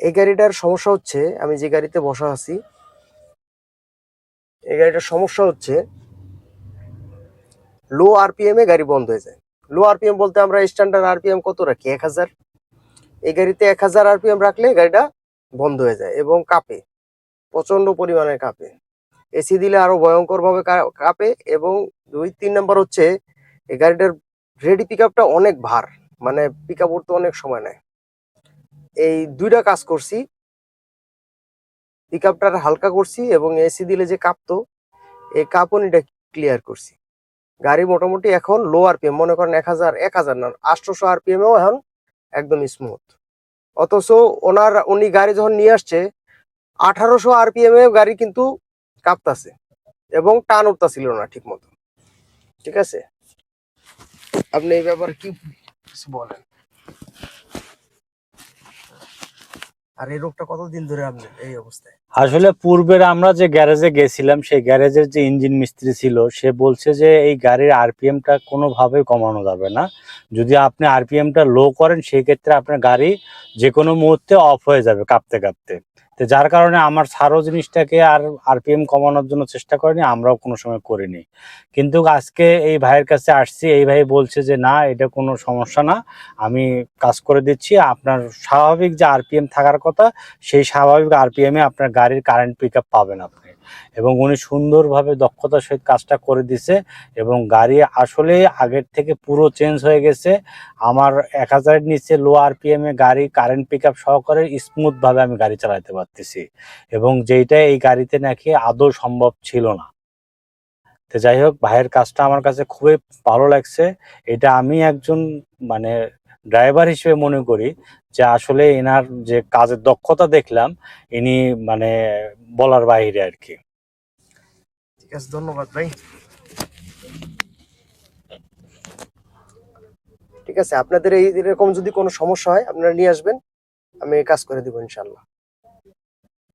এই গাড়িটার সমস্যা হচ্ছে, আমি যে গাড়িতে বসা আছি, এই গাড়িটার সমস্যা হচ্ছে, লো আরপিএম এ গাড়ি বন্ধ হয়ে যায়। লো আরপিএম বলতে আমরা স্ট্যান্ডার্ড আরপিএম কত রাখি? এক হাজার। এই গাড়িতে এক হাজার আরপিএম রাখলে গাড়িটা বন্ধ হয়ে যায় এবং কাঁপে প্রচণ্ড পরিমাণে কাঁপে। এসি দিলে আরও ভয়ঙ্কর ভাবে কাঁপে এবং দুই, তিন নাম্বার হচ্ছে, এই গাড়িটার রেডি পিক অনেক ভার মানে পিক করতে অনেক সময় নেয়। এই দুইটা কাজ করছি। পিক আপটার হালকা করছি এবং এসি দিলে যে কাঁপতো, এই কাঁপনিটা ক্লিয়ার করছি। গাড়ি মোটামুটি এখন লো আরপিএম মনে করেন এক হাজার এক হাজার না, আটশোশো আরপিএম এও এখন একদম স্মুথ অথচ ওনার, উনি গাড়ি যখন নিয়ে আসছে, আঠারোশো আরপিএম গাড়ি কিন্তু কাঁপতাছে এবং টান উঠতাছিল না ঠিক মতো ঠিক আছে? আপনি এই ব্যাপারে কি বলেন? আর এই রোগটা কতদিন ধরে আপনি এই অবস্থায়? আসলে পূর্বের আমরা যে গ্যারেজে গেছিলাম, সেই গ্যারেজের যে ইঞ্জিন মিস্ত্রি ছিল, সে বলছে যে এই গাড়ির আরপিএমটা কোনোভাবেই কমানো যাবে না। যদি আপনি আরপিএমটা লো করেন, সেই ক্ষেত্রে আপনার গাড়ি যে কোনো মুহূর্তে অফ হয়ে যাবে কাঁপতে কাঁপতে। তো যার কারণে আমার সারো জিনিসটাকে আর আরপিএম কমানোর জন্য চেষ্টা করিনি, আমরাও কোনো সময় করিনি। কিন্তু আজকে এই ভাইয়ের কাছে আসছি, এই ভাই বলছে যে, না, এটা কোনো সমস্যা না, আমি কাজ করে দিচ্ছি। আপনার স্বাভাবিক যে আরপিএম থাকার কথা, সেই স্বাভাবিক আরপিএমে আপনার গাড়ির কারেন্ট পিক পাবেন আপনি। এবং উনি সুন্দরভাবে দক্ষতার সহিত কাজটা করে দিছে এবং গাড়ি আসলে আগের থেকে পুরো চেঞ্জ হয়ে গেছে। আমার এক হাজারের নিচে লো আরপিএম গাড়ি কারেন্ট পিক আপ সহকারে স্মুথভাবে আমি গাড়ি চালাতে পারতেছি এবং যেইটা এই গাড়িতে নাকি আদৌ সম্ভব ছিল না। তো যাই হোক, ভাইয়ের কাজটা আমার কাছে খুবই ভালো লাগছে। এটা আমি একজন মানে ড্রাইভার হিসেবে মনে করি যে আসলে এনার যে কাজের দক্ষতা দেখলাম, ইনি মানে বলার বাইরে আর কি। ঠিক আছে, ধন্যবাদ ভাই। ঠিক আছে, আপনাদের এই এরকম যদি কোনো সমস্যা হয়, আপনারা নিয়ে আসবেন, আমি কাজ করে দেবো ইনশাল্লাহ